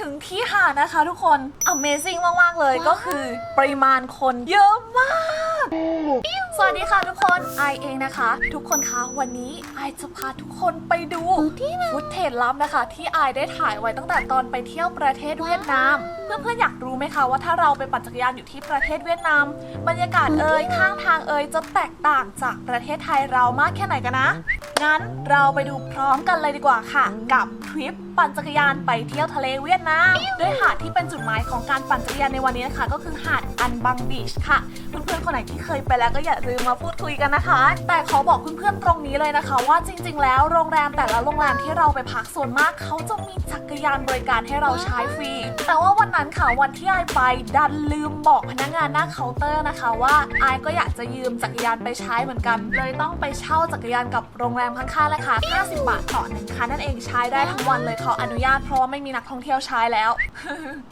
ถึงที่หาดนะคะทุกคน Amazing มากๆเลย ก็คือปริมาณคนเยอะมากสวัสดีค่ะทุกคนไอเองนะคะ ทุกคนคะวันนี้ไอจะพาทุกคนไปดูฟุตเทจลับนะคะ ที่ไอได้ถ่ายไว้ตั้งแต่ตอนไปเที่ยวประเทศเวียดนาม เพื่อนๆอยากรู้ไหมคะว่าถ้าเราไปปั่นจักรยานอยู่ที่ประเทศเวียดนาม บรรยากาศเอ่ยข้างทางเอ่ยจะแตกต่างจากประเทศไทยเรามากแค่ไหนกันนะงั้นเราไปดูพร้อมกันเลยดีกว่าค่ะ กับทริปปั่นจักรยานไปเที่ยวทะเลเวียดนามด้วยหาดที่เป็นจุดหมายของการปั่นจักรยานในวันนี้นะคะ ก็คือหาดอันบังบีชค่ะ เพื่อนๆคนไหนที่เคยไปแล้วก็อย่าลืมมาพูดคุยกันนะคะ แต่ขอบอกเพื่อนๆตรงนี้เลยนะคะ ว่าจริง ๆ แล้วโรงแรมแต่ละโรงแรมที่เราไปพักส่วนมากเขาจะมีจักรยานบริการให้เราใช้ฟรี แต่ว่าวันนั้นค่ะวันที่ไอไปดันลืมบอกพนักงานหน้าเคาน์เตอร์นะคะ ว่าไอก็อยากจะยืมจักรยานไปใช้เหมือนกัน เลยต้องไปเช่าจักรยานกับโรงแรมข้างๆเลยค่ะ50 บาทต่อหนึ่งคันนั่นเองใช้ได้ทั้งวันเลยเขาอนุญาตเพราะว่าไม่มีนักท่องเที่ยวใช้แล้ว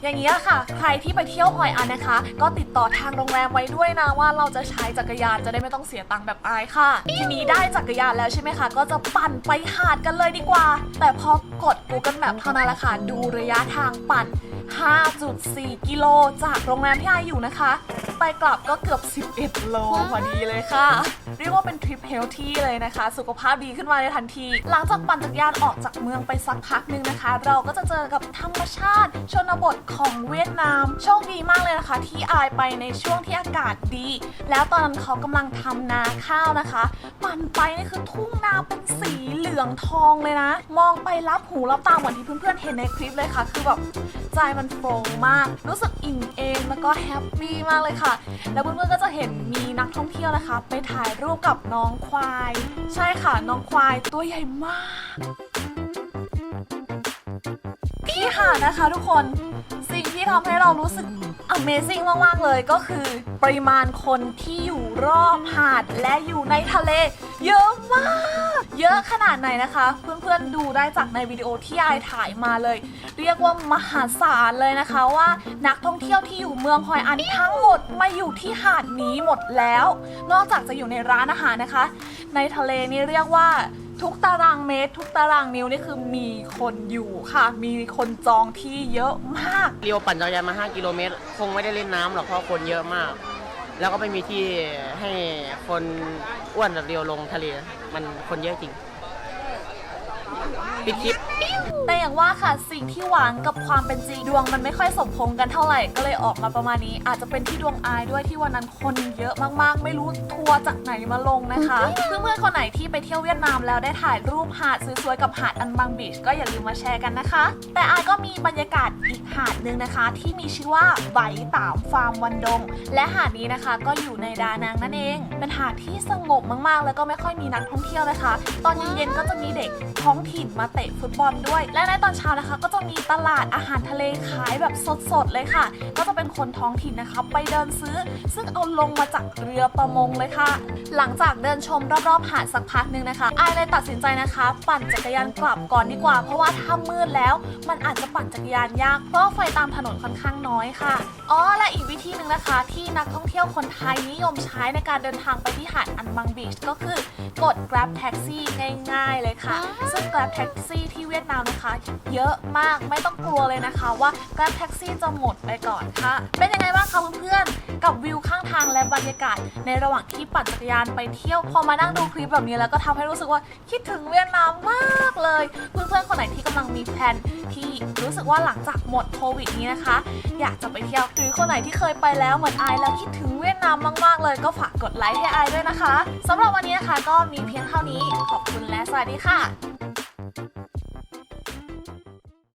อย่างนี้ละค่ะ ใครที่ไปเที่ยวฮอยอันนะคะ ก็ติดต่อทางโรงแรมไว้ด้วยนะว่าเราจะใช้จักรยานจะได้ไม่ต้องเสียตังค์แบบอายค่ะ ทีนี้ได้จักรยานแล้วใช่ไหมคะ ก็จะปั่นไปหาดกันเลยดีกว่า แต่พอกด Google Map เท่านั้นละค่ะ ดูระยะทางปั่น 5.4 กิโลจากโรงแรมที่อายอยู่นะคะ ไปกลับก็เกือบ 11 โลพอดีเลยค่ะ เรียกว่าเป็นทริปเฮลที่เลยนะคะ สุขภาพดีขึ้นมาในทันที หลังจากปั่นจักรยานออกจากเมืองไปสักพักนึงนะคะ เราก็จะเจอกับธรรมชาติ ชนบทของเวียดนาม โชคดีมากเลยนะคะ ที่อายไปในช่วงที่อากาศดี แล้วตอนนั้นเขากำลังทำนาข้าวนะคะ ปั่นไปนี่คือทุ่งนาเป็นสีเหลืองทองเลยนะ มองไปรับหูรับตาเหมือนที่เพื่อนๆเห็นในคลิปเลยค่ะ คือแบบใจมันโปร่งมาก รู้สึกอิ่มเอมแล้วก็แฮปปี้มากเลยค่ะแล้วเพื่อนๆก็จะเห็นมีนักท่องเที่ยวนะคะ ไปถ่ายรูปกับน้องควาย ใช่ค่ะน้องควายตัวใหญ่มากที่หาดนะคะทุกคนสิ่งที่ทำให้เรารู้สึก Amazing มาก ๆ เลยก็คือ ปริมาณคนที่อยู่รอบหาดและอยู่ในทะเล เยอะมาก เยอะขนาดไหนนะคะ เพื่อนๆดูได้จากในวิดีโอที่ไอายถ่ายมาเลย เรียกว่ามหาศาลเลยนะคะว่า นักท่องเที่ยวที่อยู่เมืองฮอยอันทั้งหมดมาอยู่ที่หาดนี้หมดแล้ว นอกจากจะอยู่ในร้านอาหารนะคะ ในทะเลนี่เรียกว่าทุกตารางเมตร ทุกตารางนิ้วนี่คือมีคนอยู่ค่ะ มีคนจองที่เยอะมาก เรียวปั่นจักรยานมา 5 กิโลเมตร คงไม่ได้เล่นน้ำหรอกเพราะคนเยอะมาก แล้วก็ไม่มีที่ให้คนอ้วนแบบเรียวลงทะเล มันคนเยอะจริง ปิดคลิป แต่อย่างว่าค่ะสิ่งที่หวังกับความเป็นจริงดวงมันไม่ค่อยสมพงกันเท่าไหร่ก็เลยออกมาประมาณนี้ อาจจะเป็นที่ดวงอายด้วยที่วันนั้นคนเยอะมากๆ ไม่รู้ทัวร์จากไหนมาลงนะคะ เพื่อนๆคนไหนที่ไปเที่ยวเวียดนามแล้วได้ถ่ายรูปหาดสวยๆกับหาดอันบังบีชก็อย่าลืมมาแชร์กันนะคะ แต่อายก็มีบรรยากาศอีกหาดหนึ่งนะคะ ที่มีชื่อว่าไบตามฟาร์มวันดง และหาดนี้นะคะก็อยู่ในดานังนั่นเอง เป็นหาดที่สงบมากๆ แล้วก็ไม่ค่อยมีนักท่องเที่ยวนะคะ ตอนเย็นๆก็จะมีเด็กท้องถิ่นมาเตะฟุตบอลด้วย และในตอนเช้านะคะ ก็จะมีตลาดอาหารทะเลขายแบบสดๆเลยค่ะ ก็จะเป็นคนท้องถิ่นนะคะ ไปเดินซื้อ ซึ่งเอาลงมาจากเรือประมงเลยค่ะ หลังจากเดินชมรอบๆหาดสักพักหนึ่งนะคะอายเลยตัดสินใจนะคะ ปั่นจักรยานกลับก่อนดีกว่า เพราะว่าถ้ามืดแล้ว มันอาจจะปั่นจักรยานยากเพราะว่าไฟตามถนนค่อนข้างน้อยค่ะอ๋อและอีกวิธีหนึ่งนะคะ ที่นักท่องเที่ยวคนไทยนิยมใช้ในการเดินทางไปที่หาดอันบังบีชก็คือกด Grab Taxi ง่าย ๆ เลยค่ะ ซึ่ง Grab Taxi ที่เวียดนามนะคะ เยอะมากไม่ต้องกลัวเลยนะคะว่า Grab Taxi จะหมดไปก่อนค่ะ เป็นยังไงบ้างคะเพื่อนๆ กับวิวข้างทางและบรรยากาศ ในระหว่างที่ปั่นจักรยานไปเที่ยวพอมานั่งดูคลิปแบบนี้แล้วก็ทำให้รู้สึกว่าคิดถึงเวียดนามมากเลย เพื่อนๆคนไหนที่กำลังมีแผนที่รู้สึกว่าหลังจากหมดโควิดนี้นะคะ อยากจะไปเที่ยวหรือคนไหนที่เคยไปแล้วเหมือนไอแล้วคิดถึงเวียดนามมากๆ เลยก็ฝากกดไลค์ให้ไอด้วยนะคะสำหรับวันนี้นะคะก็มีเพียงเท่านี้ขอบคุณและสวัสดีค่ะ